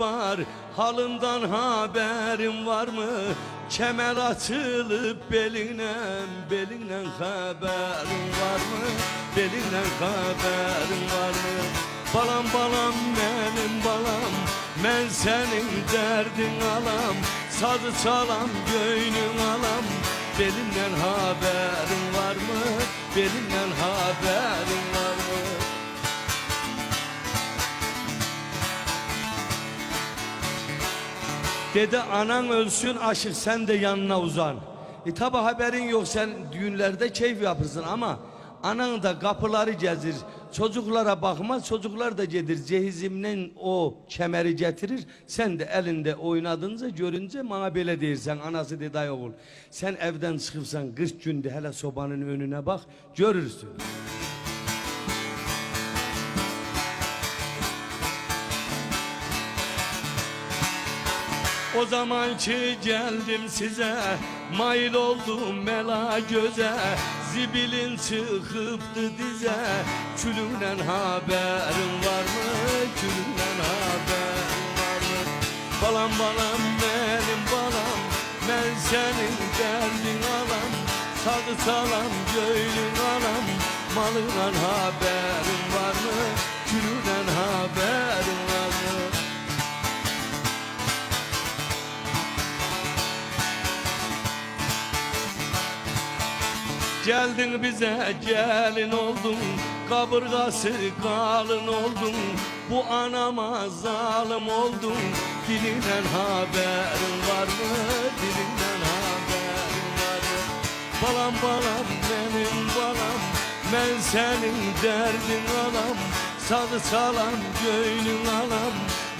var Halından haberin var mı? Kemer açılıp beline Beline haberin var mı? Beline haberin var mı? Balam balam benim balam Ben senin derdin alam Sazı çalam göynün alam Belinden haberin var mı? Belinden haberin Dede anan ölsün aşık sen de yanına uzan. E tabi haberin yok sen düğünlerde keyif yapırsın ama anan da kapıları gezir. Çocuklara bakmaz çocuklar da gelir. Cehizimden o kemeri getirir. Sen de elinde oynadınca görünce bana böyle deyirsen anası dedi "Ay oğul. Sen evden çıkıpsan 40 günde hele sobanın önüne bak görürsün. O zamanki geldim size Mail oldum mela göze Zibilin çıkıptı dize Külünden haberin var mı? Külünden haberin var mı? Balam balam benim balam Ben senin derdin alam Sadı salam göylün alam Malından haberin Geldin bize gelin oldun Kaburgası kalın oldun Bu anama zalim oldun Dilinden haberin var mı? Dilinden haberin var mı? Balam balam benim balam Ben senin derdin alam Sadı salam göynün alam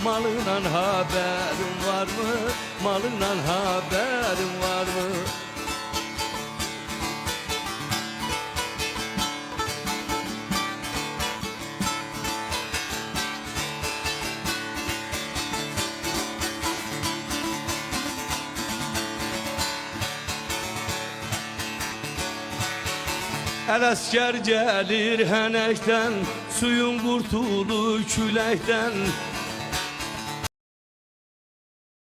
Malından haberin var mı? Malından haberin var mı? El asker gelir henekten Suyun kurtulu külekten